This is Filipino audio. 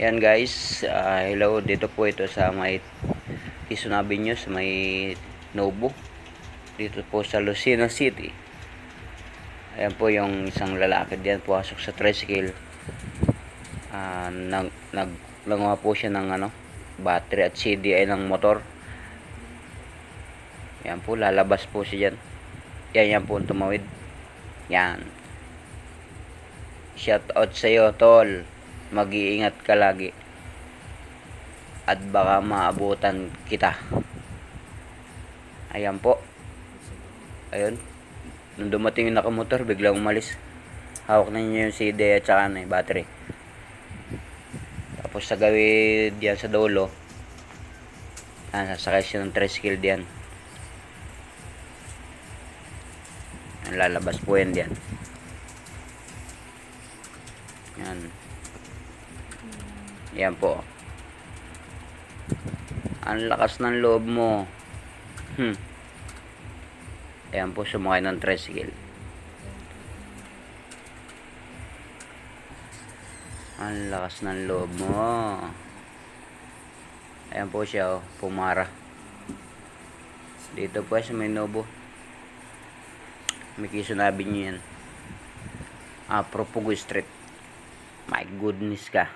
Yan guys, ah, hello dito po ito sa may Quezon Avenue sa may Nobo. Dito po sa Lucena City. Ayan po yung isang lalaki diyan pumasok sa tricycle. Ah, nag nag langaw po siya ng ano, battery at CDI ng motor. Yan po, lalabas po siya dyan. Yan, yan po tumawid. Yan. Shout out sa iyo, tol. Mag-iingat ka lagi. At baka maabutan kita. Ayan po. Ayun. Nung dumating yung nakamotor, biglang umalis. Hawak na niya yung CD at saka ano, yung battery. Tapos sa gawin diyan sa dulo, ah, sasakay siya ng tricycle diyan. Ang lalabas po yan diyan. Yan. Yan po. Ang lakas ng loob mo. Hmm. Ayan po, sumakay ng tricycle. Ang lakas ng loob mo. Ayan po siya, oh, pumara. Dito po sa may Nobo. May kisunabi niyo yan. Ah, Propugo Street. My goodness ka.